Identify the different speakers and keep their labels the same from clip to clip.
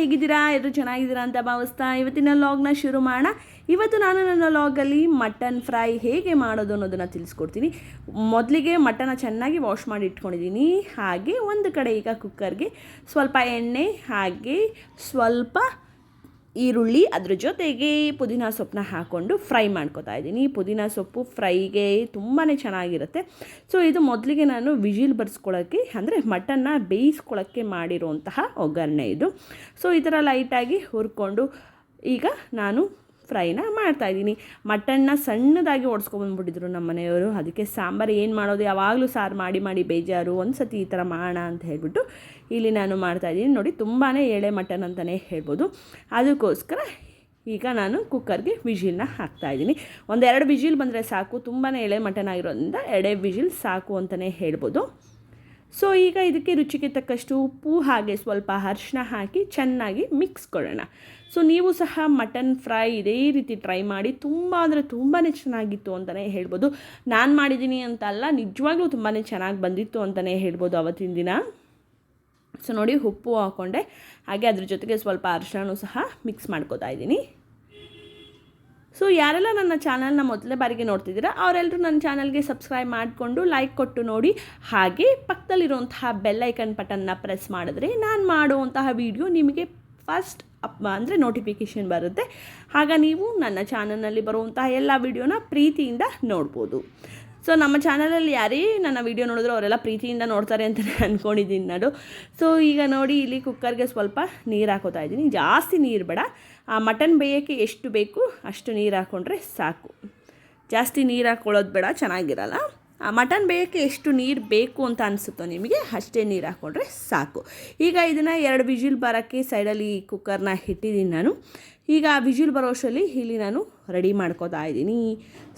Speaker 1: ಹೇಗಿದ್ದೀರಾ? ಎಲ್ಲರೂ ಚೆನ್ನಾಗಿದ್ದೀರಾ ಅಂತ ಭಾವಿಸ್ತಾ ಇವತ್ತಿನ ಲಾಗ್ನ ಶುರು ಮಾಡೋಣ. ಇವತ್ತು ನಾನು ನನ್ನ ಲಾಗಲ್ಲಿ ಮಟನ್ ಫ್ರೈ ಹೇಗೆ ಮಾಡೋದು ಅನ್ನೋದನ್ನು ತಿಳಿಸ್ಕೊಡ್ತೀನಿ. ಮೊದಲಿಗೆ ಮಟನ್ನ ಚೆನ್ನಾಗಿ ವಾಶ್ ಮಾಡಿ ಇಟ್ಕೊಂಡಿದ್ದೀನಿ. ಹಾಗೆ ಒಂದು ಕಡೆ ಈಗ ಕುಕ್ಕರ್ಗೆ ಸ್ವಲ್ಪ ಎಣ್ಣೆ, ಹಾಗೆ ಸ್ವಲ್ಪ ಈರುಳ್ಳಿ ಅದ್ರ ಜೊತೆಗೆ ಪುದೀನ ಸೊಪ್ಪನ್ನ ಹಾಕ್ಕೊಂಡು ಫ್ರೈ ಮಾಡ್ಕೋತಾ ಇದ್ದೀನಿ. ಪುದೀನ ಸೊಪ್ಪು ಫ್ರೈಗೆ ತುಂಬಾ ಚೆನ್ನಾಗಿರುತ್ತೆ. ಸೊ, ಇದು ಮೊದಲಿಗೆ ನಾನು ವಿಜಿಲ್ ಬರ್ಸ್ಕೊಳ್ಳೋಕ್ಕೆ ಅಂದರೆ ಮಟನ್ನ ಬೇಯಿಸ್ಕೊಳ್ಳೋಕ್ಕೆ ಮಾಡಿರುವಂತಹ ಒಗ್ಗರಣೆ ಇದು. ಸೊ, ಈ ಥರ ಲೈಟಾಗಿ ಹುರ್ಕೊಂಡು ಈಗ ನಾನು ಫ್ರೈನ ಮಾಡ್ತಾಯಿದ್ದೀನಿ ಮಟನ್ನ ಸಣ್ಣದಾಗಿ ಓಡಿಸ್ಕೊಂಬಂದ್ಬಿಟ್ಟಿದ್ರು ನಮ್ಮ ಮನೆಯವರು. ಅದಕ್ಕೆ ಸಾಂಬಾರು ಏನು ಮಾಡೋದು? ಯಾವಾಗಲೂ ಸಾರು ಮಾಡಿ ಮಾಡಿ ಬೇಜಾರು. ಒಂದು ಸತಿ ಈ ಥರ ಮಾಡೋಣ ಅಂತ ಹೇಳ್ಬಿಟ್ಟು ಇಲ್ಲಿ ನಾನು ಮಾಡ್ತಾಯಿದ್ದೀನಿ ನೋಡಿ ತುಂಬಾ ಎಳೆ ಮಟನ್ ಅಂತಲೇ ಹೇಳ್ಬೋದು. ಅದಕ್ಕೋಸ್ಕರ ಈಗ ನಾನು ಕುಕ್ಕರ್ಗೆ ವಿಜಿಲ್ನ ಹಾಕ್ತಾಯಿದ್ದೀನಿ ಒಂದೆರಡು ವಿಜಿಲ್ ಬಂದರೆ ಸಾಕು. ತುಂಬಾ ಎಳೆ ಮಟನ್ ಆಗಿರೋದ್ರಿಂದ ಎಡೆ ವಿಜಿಲ್ ಸಾಕು ಅಂತಲೇ ಹೇಳ್ಬೋದು. ಸೊ ಈಗ ಇದಕ್ಕೆ ರುಚಿಗೆ ತಕ್ಕಷ್ಟು ಉಪ್ಪು ಹಾಗೆ ಸ್ವಲ್ಪ ಅರಿಶಿನ ಹಾಕಿ ಚೆನ್ನಾಗಿ ಮಿಕ್ಸ್ ಕೊಡೋಣ. ಸೊ ನೀವು ಸಹ ಮಟನ್ ಫ್ರೈ ಇದೇ ರೀತಿ ಟ್ರೈ ಮಾಡಿ ತುಂಬ ಅಂದರೆ ತುಂಬಾ ಚೆನ್ನಾಗಿತ್ತು ಅಂತಲೇ ಹೇಳ್ಬೋದು. ನಾನು ಮಾಡಿದ್ದೀನಿ ಅಂತ ಅಲ್ಲ, ನಿಜವಾಗ್ಲೂ ತುಂಬಾ ಚೆನ್ನಾಗಿ ಬಂದಿತ್ತು ಅಂತಲೇ ಹೇಳ್ಬೋದು ಅವತ್ತಿನ ದಿನ. ಸೊ ನೋಡಿ ಉಪ್ಪು ಹಾಕ್ಕೊಂಡೆ ಹಾಗೆ ಅದ್ರ ಜೊತೆಗೆ ಸ್ವಲ್ಪ ಅರಿಶಿನೂ ಸಹ ಮಿಕ್ಸ್ ಮಾಡ್ಕೋತಾ ಇದ್ದೀನಿ. ಸೊ ಯಾರೆಲ್ಲ ನನ್ನ ಚಾನಲ್ನ ಮೊದಲೇ ಬಾರಿಗೆ ನೋಡ್ತಿದ್ದೀರಾ ಅವರೆಲ್ಲರೂ ನನ್ನ ಚಾನಲ್ಗೆ ಸಬ್ಸ್ಕ್ರೈಬ್ ಮಾಡಿಕೊಂಡು ಲೈಕ್ ಕೊಟ್ಟು ನೋಡಿ. ಹಾಗೆ ಪಕ್ಕದಲ್ಲಿರುವಂತಹ ಬೆಲ್ಲೈಕನ್ ಬಟನ್ನ ಪ್ರೆಸ್ ಮಾಡಿದ್ರೆ ನಾನು ಮಾಡುವಂತಹ ವಿಡಿಯೋ ನಿಮಗೆ ಫಸ್ಟ್ ಅಪ್, ಅಂದರೆ ನೋಟಿಫಿಕೇಷನ್ ಬರುತ್ತೆ. ಆಗ ನೀವು ನನ್ನ ಚಾನಲ್ನಲ್ಲಿ ಬರುವಂತಹ ಎಲ್ಲ ವಿಡಿಯೋನ ಪ್ರೀತಿಯಿಂದ ನೋಡ್ಬೋದು. ಸೊ ನಮ್ಮ ಚಾನಲಲ್ಲಿ ಯಾರೇ ನನ್ನ ವೀಡಿಯೋ ನೋಡಿದ್ರು ಅವರೆಲ್ಲ ಪ್ರೀತಿಯಿಂದ ನೋಡ್ತಾರೆ ಅಂತ ಅಂದ್ಕೊಂಡಿದ್ದೀನಿ ನಾನು. ಸೊ ಈಗ ನೋಡಿ ಇಲ್ಲಿ ಕುಕ್ಕರ್ಗೆ ಸ್ವಲ್ಪ ನೀರು ಹಾಕೋತಾ ಇದ್ದೀನಿ. ಜಾಸ್ತಿ ನೀರು ಬೇಡ. ಆ ಮಟನ್ ಬೇಯೋಕ್ಕೆ ಎಷ್ಟು ಬೇಕು ಅಷ್ಟು ನೀರು ಹಾಕ್ಕೊಂಡ್ರೆ ಸಾಕು. ಜಾಸ್ತಿ ನೀರು ಹಾಕ್ಕೊಳ್ಳೋದು ಬೇಡ, ಚೆನ್ನಾಗಿರಲ್ಲ. ಮಟನ್ ಬೇಯೋಕ್ಕೆ ಎಷ್ಟು ನೀರು ಬೇಕು ಅಂತ ಅನಿಸುತ್ತೋ ನಿಮಗೆ ಅಷ್ಟೇ ನೀರು ಹಾಕ್ಕೊಂಡ್ರೆ ಸಾಕು. ಈಗ ಇದನ್ನು ಎರಡು ವಿಜಿಲ್ ಬರೋಕ್ಕೆ ಸೈಡಲ್ಲಿ ಕುಕ್ಕರ್ನ ಇಟ್ಟಿದ್ದೀನಿ ನಾನು. ಈಗ ವಿಜಿಲ್ ಬರೋಷಲ್ಲಿ ಇಲ್ಲಿ ನಾನು ರೆಡಿ ಮಾಡ್ಕೋತಾ ಇದ್ದೀನಿ.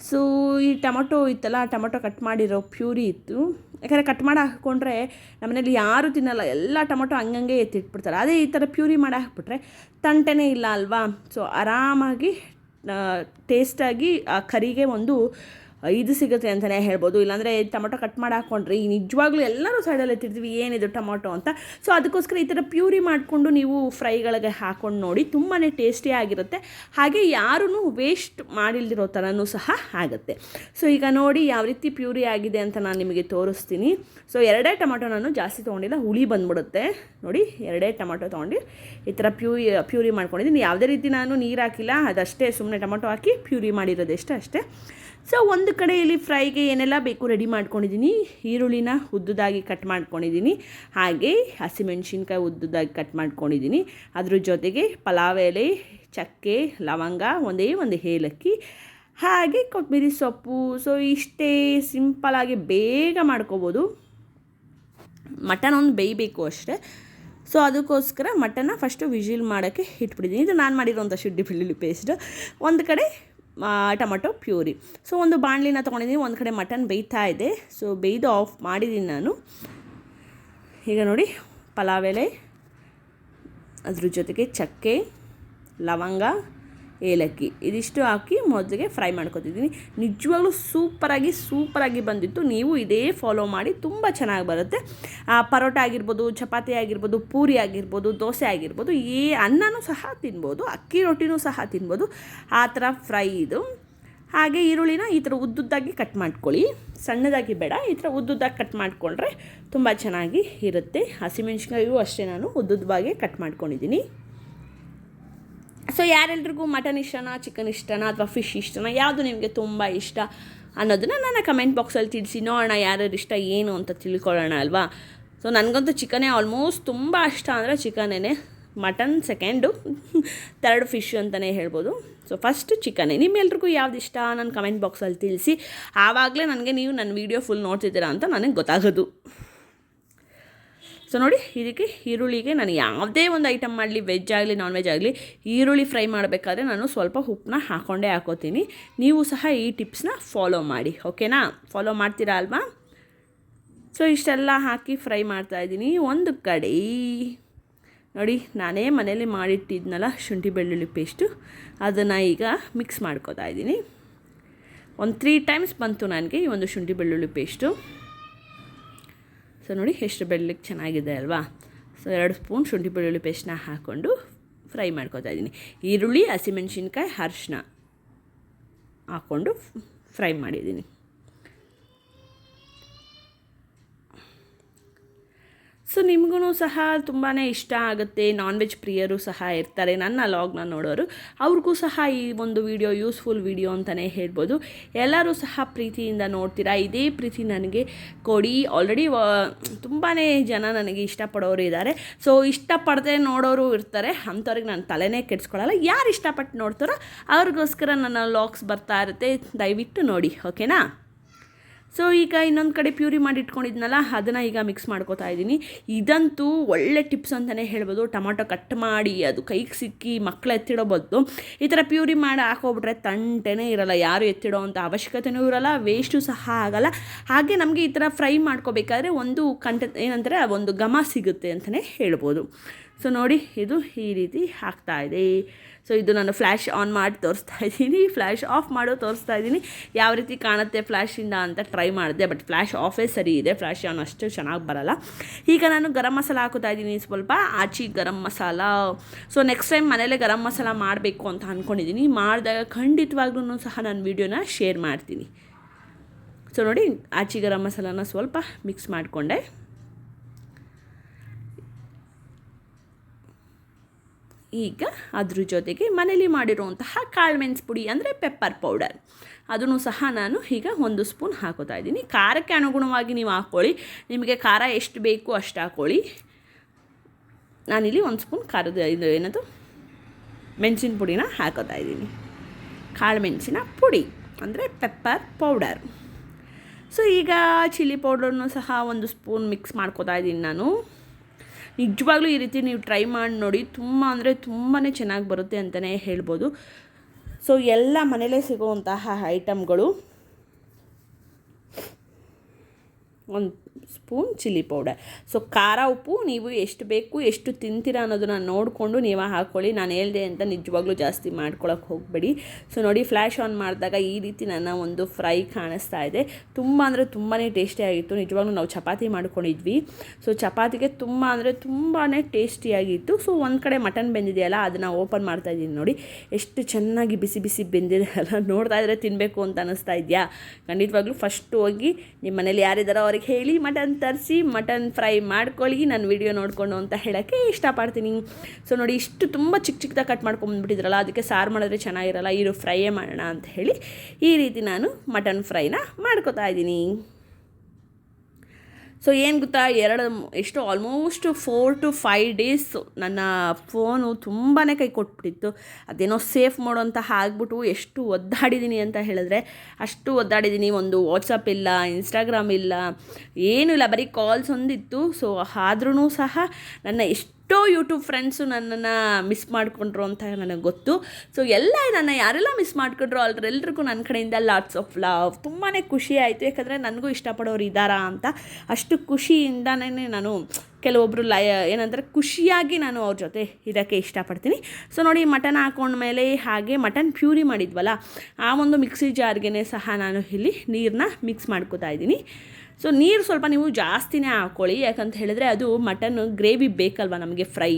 Speaker 1: ಸೊ ಈ ಟೊಮೊಟೊ ಇತ್ತಲ್ಲ ಟೊಮೊಟೊ ಕಟ್ ಮಾಡಿರೋ ಪ್ಯೂರಿ ಇತ್ತು. ಯಾಕಂದರೆ ಕಟ್ ಮಾಡಿ ಹಾಕ್ಕೊಂಡ್ರೆ ನಮ್ಮನೇಲಿ ಯಾರೂ ತಿನ್ನಲ್ಲ, ಎಲ್ಲ ಟೊಮೊಟೊ ಹಂಗಂಗೆ ಎತ್ತಿಟ್ಬಿಡ್ತಾರೆ. ಅದೇ ಈ ಥರ ಪ್ಯೂರಿ ಮಾಡಿ ಹಾಕ್ಬಿಟ್ರೆ ತಂಟೆನೇ ಇಲ್ಲ ಅಲ್ವಾ? ಸೊ ಆರಾಮಾಗಿ ಟೇಸ್ಟಾಗಿ ಆ ಕರಿಗೆ ಒಂದು ಇದು ಸಿಗುತ್ತೆ ಅಂತಲೇ ಹೇಳ್ಬೋದು. ಇಲ್ಲಾಂದರೆ ಟೊಮೊಟೊ ಕಟ್ ಮಾಡಿ ಹಾಕ್ಕೊಂಡ್ರಿ ನಿಜವಾಗ್ಲೂ ಎಲ್ಲರೂ ಸೈಡಲ್ಲಿ ಎತ್ತಿರ್ತೀವಿ ಏನಿದು ಟೊಮೊಟೊ ಅಂತ. ಸೊ ಅದಕ್ಕೋಸ್ಕರ ಈ ಥರ ಪ್ಯೂರಿ ಮಾಡಿಕೊಂಡು ನೀವು ಫ್ರೈಗಳಿಗೆ ಹಾಕ್ಕೊಂಡು ನೋಡಿ ತುಂಬಾ ಟೇಸ್ಟಿ ಆಗಿರುತ್ತೆ. ಹಾಗೆ ಯಾರೂ ವೇಸ್ಟ್ ಮಾಡಿಲ್ದಿರೋ ಥರನೂ ಸಹ ಆಗುತ್ತೆ. ಸೊ ಈಗ ನೋಡಿ ಯಾವ ರೀತಿ ಪ್ಯೂರಿ ಆಗಿದೆ ಅಂತ ನಾನು ನಿಮಗೆ ತೋರಿಸ್ತೀನಿ. ಸೊ ಎರಡೇ ಟೊಮೊಟೊ ನಾನು ಜಾಸ್ತಿ ತೊಗೊಂಡಿಲ್ಲ, ಹುಳಿ ಬಂದ್ಬಿಡುತ್ತೆ. ನೋಡಿ, ಎರಡೇ ಟೊಮೊಟೊ ತೊಗೊಂಡು ಈ ಥರ ಪ್ಯೂರಿ ಪ್ಯೂರಿ ಮಾಡ್ಕೊಂಡಿದ್ದೀನಿ. ಯಾವುದೇ ರೀತಿ ನಾನು ನೀರು ಹಾಕಿಲ್ಲ, ಅದಷ್ಟೇ ಸುಮ್ಮನೆ ಟೊಮೊಟೊ ಹಾಕಿ ಪ್ಯೂರಿ ಮಾಡಿರೋದೆಷ್ಟು ಅಷ್ಟೇ. ಸೊ ಒಂದು ಕಡೆಯಲ್ಲಿ ಫ್ರೈಗೆ ಏನೆಲ್ಲ ಬೇಕು ರೆಡಿ ಮಾಡ್ಕೊಂಡಿದ್ದೀನಿ. ಈರುಳ್ಳಿನ ಉದ್ದುದಾಗಿ ಕಟ್ ಮಾಡ್ಕೊಂಡಿದ್ದೀನಿ. ಹಾಗೆ ಹಸಿಮೆಣ್ಸಿನ್ಕಾಯಿ ಉದ್ದುದಾಗಿ ಕಟ್ ಮಾಡ್ಕೊಂಡಿದ್ದೀನಿ. ಅದ್ರ ಜೊತೆಗೆ ಪಲಾವ್ ಎಲೆ, ಚಕ್ಕೆ, ಲವಂಗ ಒಂದೇ ಒಂದು ಏಲಕ್ಕಿ, ಹಾಗೆ ಕೊತ್ತಂಬರಿ ಸೊಪ್ಪು. ಸೊ ಇಷ್ಟೇ ಸಿಂಪಲಾಗಿ ಬೇಗ ಮಾಡ್ಕೋಬೋದು. ಮಟನ್ ಒಂದು ಬೇಯಬೇಕು ಅಷ್ಟೇ. ಸೊ ಅದಕ್ಕೋಸ್ಕರ ಮಟನ್ನ ಫಸ್ಟು ವಿಜಿಲ್ ಮಾಡೋಕ್ಕೆ ಇಟ್ಬಿಟ್ಟಿದ್ದೀನಿ. ಇದು ನಾನು ಮಾಡಿರೋಂಥ ಶುಡ್ಡಿ ಬೆಳ್ಳುಳ್ಳಿ ಪೇಸ್ಟ್ ಒಂದು ಕಡೆ ಟೊಮೊಟೊ ಪ್ಯೂರಿ. ಸೊ ಒಂದು ಬಾಣಲಿನ ತೊಗೊಂಡಿದ್ದೀನಿ. ಒಂದು ಕಡೆ ಮಟನ್ ಬೇಯ್ತಾ ಇದೆ. ಸೊ ಬೇಯ್ದು ಆಫ್ ಮಾಡಿದ್ದೀನಿ ನಾನು. ಈಗ ನೋಡಿ, ಪಲಾವ್ ಎಲೆ, ಅದ್ರ ಜೊತೆಗೆ ಚಕ್ಕೆ, ಲವಂಗ ಏಲಕ್ಕಿ. ಇದಿಷ್ಟು ಹಾಕಿ ಮೊದಲಿಗೆ ಫ್ರೈ ಮಾಡ್ಕೊತಿದ್ದೀನಿ. ನಿಜವಾಗ್ಲೂ ಸೂಪರಾಗಿ ಸೂಪರಾಗಿ ಬಂದಿತ್ತು. ನೀವು ಇದೇ ಫಾಲೋ ಮಾಡಿ ತುಂಬ ಚೆನ್ನಾಗಿ ಬರುತ್ತೆ. ಪರೋಟ ಆಗಿರ್ಬೋದು, ಚಪಾತಿ ಆಗಿರ್ಬೋದು, ಪೂರಿ ಆಗಿರ್ಬೋದು, ದೋಸೆ ಆಗಿರ್ಬೋದು ಈ ಅನ್ನನೂ ಸಹ ತಿನ್ಬೋದು, ಅಕ್ಕಿ ರೊಟ್ಟಿನೂ ಸಹ ತಿನ್ಬೋದು. ಆ ಥರ ಫ್ರೈ ಇದು. ಹಾಗೆ ಈರುಳ್ಳಿನ ಈ ಥರ ಉದ್ದುದ್ದಾಗಿ ಕಟ್ ಮಾಡ್ಕೊಳ್ಳಿ. ಸಣ್ಣದಾಗಿ ಬೇಡ, ಈ ಥರ ಉದ್ದುದ್ದಾಗಿ ಕಟ್ ಮಾಡಿಕೊಂಡ್ರೆ ತುಂಬ ಚೆನ್ನಾಗಿ ಇರುತ್ತೆ. ಹಸಿಮೆಣ್ಸಿನ್ಕಾಯಿಯೂ ಅಷ್ಟೇ ನಾನು ಉದ್ದುದ್ದವಾಗಿ ಕಟ್ ಮಾಡ್ಕೊಂಡಿದ್ದೀನಿ. ಸೊ ಯಾರೆಲ್ರಿಗೂ ಮಟನ್ ಇಷ್ಟನಾ ಚಿಕನ್ ಇಷ್ಟನಾ ಅಥವಾ ಫಿಶ್ ಇಷ್ಟನಾ, ಯಾವುದು ನಿಮಗೆ ತುಂಬ ಇಷ್ಟ ಅನ್ನೋದನ್ನು ನನ್ನ ಕಮೆಂಟ್ ಬಾಕ್ಸಲ್ಲಿ ತಿಳಿಸಿ. ನೋಡೋಣ ಯಾರ್ಯಾರು ಇಷ್ಟ, ಏನು ಅಂತ ತಿಳ್ಕೊಳ್ಳೋಣ ಅಲ್ವಾ? ಸೊ ನನಗಂತೂ ಚಿಕನೇ ಆಲ್ಮೋಸ್ಟ್ ತುಂಬ ಇಷ್ಟ ಅಂದರೆ ಚಿಕನೇ ಮಟನ್ ಸೆಕೆಂಡು ತರ್ಡ್ ಫಿಶ್ ಅಂತಲೇ ಹೇಳ್ಬೋದು. ಸೊ ಫಸ್ಟ್ ಚಿಕನೇ ನಿಮ್ಮೆಲ್ರಿಗೂ ಯಾವ್ದು ಇಷ್ಟ ನನ್ನ ಕಮೆಂಟ್ ಬಾಕ್ಸಲ್ಲಿ ತಿಳಿಸಿ. ಆವಾಗಲೇ ನನಗೆ ನೀವು ನನ್ನ ವೀಡಿಯೋ ಫುಲ್ ನೋಡ್ತಿದ್ದೀರಾ ಅಂತ ನನಗೆ ಗೊತ್ತಾಗೋದು. ಸೊ ನೋಡಿ, ಇದಕ್ಕೆ ಈರುಳ್ಳಿಗೆ ನಾನು ಯಾವುದೇ ಒಂದು ಐಟಮ್ ಮಾಡಲಿ ವೆಜ್ ಆಗಲಿ ನಾನ್ ವೆಜ್ ಆಗಲಿ, ಈರುಳ್ಳಿ ಫ್ರೈ ಮಾಡಬೇಕಾದ್ರೆ ನಾನು ಸ್ವಲ್ಪ ಉಪ್ಪನ್ನ ಹಾಕ್ಕೊಂಡೇ ಹಾಕೋತೀನಿ. ನೀವು ಸಹ ಈ ಟಿಪ್ಸ್ನ ಫಾಲೋ ಮಾಡಿ ಓಕೆನಾ ಫಾಲೋ ಮಾಡ್ತೀರಾ ಅಲ್ವಾ? ಸೊ ಇಷ್ಟೆಲ್ಲ ಹಾಕಿ ಫ್ರೈ ಮಾಡ್ತಾ ಇದ್ದೀನಿ. ಒಂದು ಕಡೆ, ನೋಡಿ, ನಾನೇ ಮನೇಲಿ ಮಾಡಿಟ್ಟಿದ್ನಲ್ಲ ಶುಂಠಿ ಬೆಳ್ಳುಳ್ಳಿ ಪೇಸ್ಟು ಅದನ್ನು ಈಗ ಮಿಕ್ಸ್ ಮಾಡ್ಕೋತಾ ಇದ್ದೀನಿ. ಒಂದು ತ್ರೀ ಟೈಮ್ಸ್ ಬಂತು ನನಗೆ ಈ ಒಂದು ಶುಂಠಿ ಬೆಳ್ಳುಳ್ಳಿ ಪೇಸ್ಟು ಸೊ ನೋಡಿ, ಎಷ್ಟು ಬೆಳ್ಳಿಗೆ ಚೆನ್ನಾಗಿದೆ ಅಲ್ವಾ? ಸೊ ಎರಡು ಸ್ಪೂನ್ ಶುಂಠಿ ಬೆಳ್ಳುಳ್ಳಿ ಪೇಸ್ಟ್ನ ಹಾಕ್ಕೊಂಡು ಫ್ರೈ ಮಾಡ್ಕೊತಾ ಇದ್ದೀನಿ. ಈರುಳ್ಳಿ, ಹಸಿಮೆಣ್ಸಿನ್ಕಾಯಿ ಅರ್ಶಿನ ಹಾಕ್ಕೊಂಡು ಫ್ರೈ ಮಾಡಿದ್ದೀನಿ. ಸೊ ನಿಮಗೂ ಸಹ ತುಂಬಾ ಇಷ್ಟ ಆಗುತ್ತೆ ನಾನ್ ವೆಜ್ ಪ್ರಿಯರು ಸಹ ಇರ್ತಾರೆ. ನನ್ನ ಲಾಗ್ನ ನೋಡೋರು, ಅವ್ರಿಗೂ ಸಹ ಈ ಒಂದು ವಿಡಿಯೋ ಯೂಸ್ಫುಲ್ ವಿಡಿಯೋ ಅಂತಲೇ ಹೇಳ್ಬೋದು. ಎಲ್ಲರೂ ಸಹ ಪ್ರೀತಿಯಿಂದ ನೋಡ್ತೀರಾ? ಇದೇ ಪ್ರೀತಿ ನನಗೆ ಕೊಡಿ. ಆಲ್ರೆಡಿ ತುಂಬಾ ಜನ ನನಗೆ ಇಷ್ಟಪಡೋರು ಇದ್ದಾರೆ ಸೊ ಇಷ್ಟಪಡದೆ ನೋಡೋರು ಇರ್ತಾರೆ. ಅಂಥವ್ರಿಗೆ ನಾನು ತಲೆನೇ ಕೆಡಿಸ್ಕೊಳ್ಳಲ್ಲ ಯಾರು ಇಷ್ಟಪಟ್ಟು ನೋಡ್ತಾರೋ, ಅವ್ರಿಗೋಸ್ಕರ ನನ್ನ ಲಾಗ್ಸ್ ಬರ್ತಾ ಇರುತ್ತೆ. ದಯವಿಟ್ಟು ನೋಡಿ ಓಕೆನಾ ಸೊ ಈಗ ಇನ್ನೊಂದು ಕಡೆ ಪ್ಯೂರಿ ಮಾಡಿ ಇಟ್ಕೊಂಡಿದ್ನಲ್ಲ ಅದನ್ನು ಈಗ ಮಿಕ್ಸ್ ಮಾಡ್ಕೋತಾ ಇದ್ದೀನಿ. ಇದಂತೂ ಒಳ್ಳೆ ಟಿಪ್ಸ್ ಅಂತಲೇ ಹೇಳ್ಬೋದು. ಟೊಮಾಟೊ ಕಟ್ ಮಾಡಿ, ಅದು ಕೈಗೆ ಸಿಕ್ಕಿ ಮಕ್ಕಳು ಎತ್ತಿಡೋ ಬದಲು ಈ ಥರ ಪ್ಯೂರಿ ಮಾಡಿ ಹಾಕೋಬಿಟ್ರೆ ತಂಟೆನೇ ಇರಲ್ಲ. ಯಾರು ಎತ್ತಿಡೋ ಅಂತ ಅವಶ್ಯಕತೆಯೂ ಇರಲ್ಲ ವೇಸ್ಟು ಸಹ ಆಗಲ್ಲ. ಹಾಗೆ ನಮಗೆ ಈ ಥರ ಫ್ರೈ ಮಾಡ್ಕೋಬೇಕಾದ್ರೆ ಒಂದು ಕಂಟೆ ಏನಂತಾರೆ ಒಂದು ಘಮ ಸಿಗುತ್ತೆ ಅಂತಲೇ ಹೇಳ್ಬೋದು. ಸೊ ನೋಡಿ, ಇದು ಈ ರೀತಿ ಆಗ್ತಾ ಇದೆ. ಸೊ ಇದು ನಾನು ಫ್ಲ್ಯಾಶ್ ಆನ್ ಮಾಡಿ ತೋರಿಸ್ತಾ ಇದ್ದೀನಿ. ಫ್ಲ್ಯಾಶ್ ಆಫ್ ಮಾಡೋ ತೋರಿಸ್ತಾ ಇದ್ದೀನಿ. ಯಾವ ರೀತಿ ಕಾಣುತ್ತೆ ಫ್ಲ್ಯಾಶಿಂದ ಅಂತ ಟ್ರೈ ಮಾಡಿದೆ, ಬಟ್ ಫ್ಲ್ಯಾಶ್ ಆಫೇ ಸರಿ ಇದೆ. ಫ್ಲ್ಯಾಶ್ ಆನ್ ಅಷ್ಟು ಚೆನ್ನಾಗಿ ಬರಲ್ಲ. ಈಗ ನಾನು ಗರಂ ಮಸಾಲ ಹಾಕುತ್ತಾ ಇದ್ದೀನಿ ಸ್ವಲ್ಪ. Aachi garam masala. So next time ಮನೇಲೆ ಗರಂ ಮಸಾಲ ಮಾಡಬೇಕು ಅಂತ ಅಂದ್ಕೊಂಡಿದ್ದೀನಿ ಮಾಡಿದಾಗ ಖಂಡಿತವಾಗ್ಲೂ ಸಹ ನಾನು ವೀಡಿಯೋನ ಶೇರ್ ಮಾಡ್ತೀನಿ. ಸೊ ನೋಡಿ, ಆಚಿ ಗರಂ ಮಸಾಲಾನ ಸ್ವಲ್ಪ ಮಿಕ್ಸ್ ಮಾಡಿಕೊಂಡೆ. ಈಗ ಅದ್ರ ಜೊತೆಗೆ ಮನೇಲಿ ಮಾಡಿರುವಂತಹ ಕಾಳುಮೆಣಸು ಪುಡಿ ಅಂದರೆ ಪೆಪ್ಪರ್ ಪೌಡರ್ ಅದನ್ನು ಸಹ ನಾನು ಈಗ ಒಂದು ಸ್ಪೂನ್ ಹಾಕೋತಾ ಇದ್ದೀನಿ. ಖಾರಕ್ಕೆ ಅನುಗುಣವಾಗಿ ನೀವು ಹಾಕ್ಕೊಳ್ಳಿ ನಿಮಗೆ ಖಾರ ಎಷ್ಟು ಬೇಕು ಅಷ್ಟು ಹಾಕ್ಕೊಳ್ಳಿ ನಾನಿಲ್ಲಿ ಒಂದು ಸ್ಪೂನ್ ಖಾರದ ಇದು ಏನದು? ಮೆಣಸಿನ ಪುಡಿನ ಹಾಕೋತಾ ಇದ್ದೀನಿ. ಕಾಳು ಮೆಣಸಿನ ಪುಡಿ ಅಂದರೆ ಪೆಪ್ಪರ್ ಪೌಡರ್ ಸೊ ಈಗ ಚಿಲ್ಲಿ ಪೌಡರ್ನು ಸಹ ಒಂದು ಸ್ಪೂನ್ ಮಿಕ್ಸ್ ಮಾಡ್ಕೋತಾ ಇದ್ದೀನಿ ನಾನು. ನಿಜವಾಗ್ಲೂ ಈ ರೀತಿ ನೀವು ಟ್ರೈ ಮಾಡಿ ನೋಡಿ. ತುಂಬ ಅಂದರೆ ತುಂಬಾ ಚೆನ್ನಾಗಿ ಬರುತ್ತೆ ಅಂತಲೇ ಹೇಳ್ಬೋದು. ಸೊ ಎಲ್ಲ ಮನೇಲೇ ಸಿಗುವಂತಹ ಐಟಮ್ಗಳು ಒಂದು ಸ್ಪೂನ್ ಚಿಲ್ಲಿ ಪೌಡರ್. ಸೊ ಖಾರ ಉಪ್ಪು, ನೀವು ಎಷ್ಟು ಬೇಕು, ಎಷ್ಟು ತಿಂತೀರ ಅನ್ನೋದನ್ನ ನೋಡಿಕೊಂಡು ನೀವು ಹಾಕ್ಕೊಳ್ಳಿ ನಾನು ಹೇಳಿದೆ ಅಂತ ನಿಜವಾಗ್ಲೂ ಜಾಸ್ತಿ ಮಾಡ್ಕೊಳಕ್ಕೆ ಹೋಗಬೇಡಿ. ಸೊ ನೋಡಿ ಫ್ಲ್ಯಾಶ್ ಆನ್ ಮಾಡಿದಾಗ ಈ ರೀತಿ ನನ್ನ ಒಂದು ಫ್ರೈ ಕಾಣಿಸ್ತಾ ಇದೆ. ತುಂಬ ಅಂದರೆ ತುಂಬಾ ಟೇಸ್ಟಿಯಾಗಿತ್ತು ನಿಜವಾಗ್ಲೂ ನಾವು ಚಪಾತಿ ಮಾಡ್ಕೊಂಡಿದ್ವಿ. ಸೊ ಚಪಾತಿಗೆ ತುಂಬ ಅಂದರೆ ತುಂಬಾ ಟೇಸ್ಟಿಯಾಗಿತ್ತು ಸೊ ಒಂದು ಕಡೆ ಮಟನ್ ಬೆಂದಿದೆಯಲ್ಲ, ಅದನ್ನು ಓಪನ್ ಮಾಡ್ತಾ ಇದ್ದೀನಿ ನೋಡಿ. ಎಷ್ಟು ಚೆನ್ನಾಗಿ ಬಿಸಿ ಬಿಸಿ ಬೆಂದಿದೆ ಅಲ್ಲ. ನೋಡ್ತಾ ಇದ್ರೆ ತಿನ್ನಬೇಕು ಅಂತ ಅನ್ನಿಸ್ತಾ ಇದೆಯಾ? ಖಂಡಿತವಾಗ್ಲೂ ಫಸ್ಟ್ ಹೋಗಿ ನಿಮ್ಮ ಮನೇಲಿ ಯಾರಿದ್ದಾರೋ ಅವ್ರಿಗೆ ಹೇಳಿ ಮಟನ್ ತರಿಸಿ, ಮಟನ್ ಫ್ರೈ ಮಾಡ್ಕೊಳ್ಳಿ ನನ್ನ ವಿಡಿಯೋ ನೋಡಿಕೊಂಡು ಅಂತ ಹೇಳೋಕ್ಕೆ ಇಷ್ಟಪಡ್ತೀನಿ. ಸೊ ನೋಡಿ, ಇಷ್ಟು ತುಂಬ ಚಿಕ್ಕ ಚಿಕ್ಕದಾಗ ಕಟ್ ಮಾಡ್ಕೊಂಡ್ಬಿಟ್ಟಿದ್ರಲ್ಲ ಅದಕ್ಕೆ ಸಾರು ಮಾಡಿದ್ರೆ ಚೆನ್ನಾಗಿರಲ್ಲ, ಇರು ಫ್ರೈಯೇ ಮಾಡೋಣ ಅಂತ ಹೇಳಿ ಈ ರೀತಿ ನಾನು ಮಟನ್ ಫ್ರೈನ ಮಾಡ್ಕೋತಾ ಇದ್ದೀನಿ. ಸೊ ಏನು ಗೊತ್ತಾ? ಎರಡು, ಎಷ್ಟು almost four to five days ನನ್ನ ಫೋನು ತುಂಬಾ ಕೈ ಕೊಟ್ಬಿಟ್ಟಿತ್ತು. ಅದೇನೋ ಸೇಫ್ ಮಾಡೋ ಅಂತ ಆಗ್ಬಿಟ್ಟು ಎಷ್ಟು ಒದ್ದಾಡಿದ್ದೀನಿ ಅಂತ ಹೇಳಿದ್ರೆ, ಅಷ್ಟು ಒದ್ದಾಡಿದ್ದೀನಿ ಒಂದು ವಾಟ್ಸಪ್ ಇಲ್ಲ ಇನ್ಸ್ಟಾಗ್ರಾಮ್ ಇಲ್ಲ, ಏನೂ ಇಲ್ಲ. ಬರೀ ಕಾಲ್ಸ್ ಒಂದಿತ್ತು. ಸೊ ಆದ್ರೂ ಸಹ ನನ್ನ ಎಷ್ಟು ಎಷ್ಟೋ ಯೂಟ್ಯೂಬ್ ಫ್ರೆಂಡ್ಸು ನನ್ನನ್ನು ಮಿಸ್ ಮಾಡಿಕೊಂಡ್ರು ಅಂತ ನನಗೆ ಗೊತ್ತು. ಸೊ ಎಲ್ಲ ನನ್ನ ಯಾರೆಲ್ಲ ಮಿಸ್ ಮಾಡಿಕೊಂಡ್ರು ಅವ್ರೆಲ್ರಿಗೂ ನನ್ನ ಕಡೆಯಿಂದ ಲಾಟ್ಸ್ ಆಫ್ ಲವ್ ತುಂಬಾ ಖುಷಿ ಆಯಿತು. ಯಾಕಂದರೆ ನನಗೂ ಇಷ್ಟಪಡೋರು ಇದ್ದಾರಾ ಅಂತ. ಅಷ್ಟು ಖುಷಿಯಿಂದನೇ ನಾನು ಕೆಲವೊಬ್ಬರು ಲಯ ಏನಂದರೆ ಖುಷಿಯಾಗಿ ನಾನು ಅವ್ರ ಜೊತೆ ಇದಕ್ಕೆ ಇಷ್ಟಪಡ್ತೀನಿ. ಸೊ ನೋಡಿ ಮಟನ್ ಹಾಕೊಂಡ್ಮೇಲೆ ಹಾಗೆ ಮಟನ್ ಪ್ಯೂರಿ ಮಾಡಿದ್ವಲ್ಲ, ಆ ಒಂದು ಮಿಕ್ಸಿ ಜಾರ್ಗೆ ಸಹ ನಾನು ಇಲ್ಲಿ ನೀರನ್ನ ಮಿಕ್ಸ್ ಮಾಡ್ಕೋತಾ ಇದ್ದೀನಿ. ಸೊ ನೀರು ಸ್ವಲ್ಪ ನೀವು ಜಾಸ್ತಿನೇ ಹಾಕ್ಕೊಳ್ಳಿ ಯಾಕಂತ ಹೇಳಿದ್ರೆ ಅದು ಮಟನ್ ಗ್ರೇವಿ ಬೇಕಲ್ವ ನಮಗೆ ಫ್ರೈ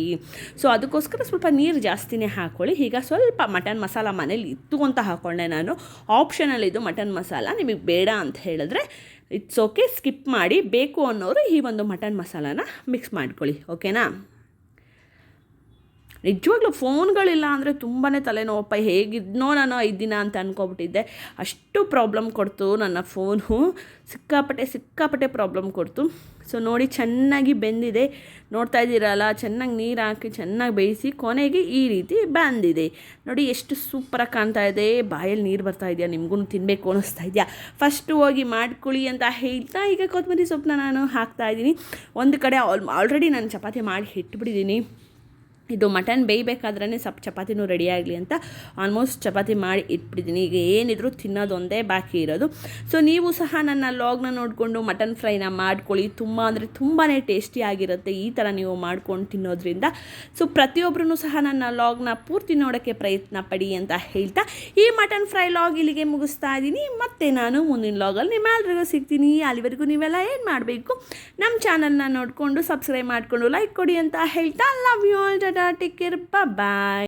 Speaker 1: ಸೊ ಅದಕ್ಕೋಸ್ಕರ ಸ್ವಲ್ಪ ನೀರು ಜಾಸ್ತಿನೇ ಹಾಕ್ಕೊಳ್ಳಿ ಈಗ ಸ್ವಲ್ಪ ಮಟನ್ ಮಸಾಲ ಮನೇಲಿ ಇತ್ತು ಅಂತ ಹಾಕ್ಕೊಂಡೆ ನಾನು. ಆಪ್ಷನಲ್ ಇದು ಮಟನ್ ಮಸಾಲ. ನಿಮಗೆ ಬೇಡ ಅಂತ ಹೇಳಿದ್ರೆ ಇಟ್ಸ್ ಓಕೆ ಸ್ಕಿಪ್ ಮಾಡಿ. ಬೇಕು ಅನ್ನೋರು ಈ ಒಂದು ಮಟನ್ ಮಸಾಲಾನ ಮಿಕ್ಸ್ ಮಾಡ್ಕೊಳ್ಳಿ. ಓಕೆನಾ ನಿಜವಾಗ್ಲೂ ಫೋನ್ಗಳಿಲ್ಲ ಅಂದರೆ ತುಂಬಾ ತಲೆನೋವಪ್ಪ, ಹೇಗಿದ್ನೋ ನಾನು ಐದು ದಿನ ಅಂತ ಅಂದ್ಕೊಬಿಟ್ಟಿದ್ದೆ ಅಷ್ಟು ಪ್ರಾಬ್ಲಮ್ ಕೊಡ್ತು ನನ್ನ ಫೋನು. ಸಿಕ್ಕಾಪಟ್ಟೆ ಸಿಕ್ಕಾಪಟ್ಟೆ ಪ್ರಾಬ್ಲಮ್ ಕೊಡ್ತು. ಸೊ ನೋಡಿ ಚೆನ್ನಾಗಿ ಬೆಂದಿದೆ. ನೋಡ್ತಾ ಇದ್ದೀರಲ್ಲ, ಚೆನ್ನಾಗಿ ನೀರು ಹಾಕಿ, ಚೆನ್ನಾಗಿ ಬೇಯಿಸಿ ಕೊನೆಗೆ ಈ ರೀತಿ ಬಂದಿದೆ. ನೋಡಿ ಎಷ್ಟು ಸೂಪರಾಗಿ ಕಾಣ್ತಾ ಇದೆ. ಬಾಯಲ್ಲಿ ನೀರು ಬರ್ತಾ ಇದೆಯಾ? ನಿಮಗೂ ತಿನ್ನಬೇಕು ಅನ್ನಿಸ್ತಾ ಇದೆಯಾ? ಫಸ್ಟು ಹೋಗಿ ಮಾಡ್ಕೊಳ್ಳಿ ಅಂತ ಹೇಳ್ತಾ, ಈಗ ಕೊತ್ತಂಬರಿ ಸೊಪ್ಪನ್ನ ನಾನು ಹಾಕ್ತಾ ಇದ್ದೀನಿ. ಒಂದು ಕಡೆ ಆಲ್ ಆಲ್ರೆಡಿ ನಾನು ಚಪಾತಿ ಮಾಡಿ ಇಟ್ಬಿಟ್ಟಿದ್ದೀನಿ ಇದು ಮಟನ್ ಬೇಯಬೇಕಾದ್ರೆ ಸ್ವಲ್ಪ ಚಪಾತಿನೂ ರೆಡಿ ಆಗಲಿ ಅಂತ ಆಲ್ಮೋಸ್ಟ್ ಚಪಾತಿ ಮಾಡಿ ಇಟ್ಬಿಟ್ಟಿದ್ದೀನಿ. ಈಗ ಏನಿದ್ರು ತಿನ್ನೋದೊಂದೇ ಬಾಕಿ ಇರೋದು. ಸೊ ನೀವು ಸಹ ನನ್ನ ಲಾಗ್ನ ನೋಡಿಕೊಂಡು ಮಟನ್ ಫ್ರೈನ ಮಾಡ್ಕೊಳ್ಳಿ. ತುಂಬ ಅಂದರೆ ತುಂಬಾ ಟೇಸ್ಟಿಯಾಗಿರುತ್ತೆ ಈ ಥರ ನೀವು ಮಾಡ್ಕೊಂಡು ತಿನ್ನೋದ್ರಿಂದ. ಸೊ ಪ್ರತಿಯೊಬ್ಬರೂ ಸಹ ನನ್ನ ಲಾಗ್ನ ಪೂರ್ತಿ ನೋಡೋಕ್ಕೆ ಪ್ರಯತ್ನ ಪಡಿ ಅಂತ ಹೇಳ್ತಾ ಈ ಮಟನ್ ಫ್ರೈ ಲಾಗ್ ಇಲ್ಲಿಗೆ ಮುಗಿಸ್ತಾ ಇದ್ದೀನಿ. ಮತ್ತೆ ನಾನು ಮುಂದಿನ ಲಾಗಲ್ಲಿ ನಿಮ್ಮೆಲ್ಲರಿಗೂ ಸಿಗ್ತೀನಿ. ಅಲ್ಲಿವರೆಗೂ ನೀವೆಲ್ಲ ಏನು ಮಾಡಬೇಕು? ನಮ್ಮ ಚಾನಲ್ನ ನೋಡಿಕೊಂಡು ಸಬ್ಸ್ಕ್ರೈಬ್ ಮಾಡಿಕೊಂಡು ಲೈಕ್ ಕೊಡಿ ಅಂತ ಹೇಳ್ತಾ. ಲವ್ ಯು ಆಲ್ ಟಾಟಾ ടാറ്റേക്ക് ബൈ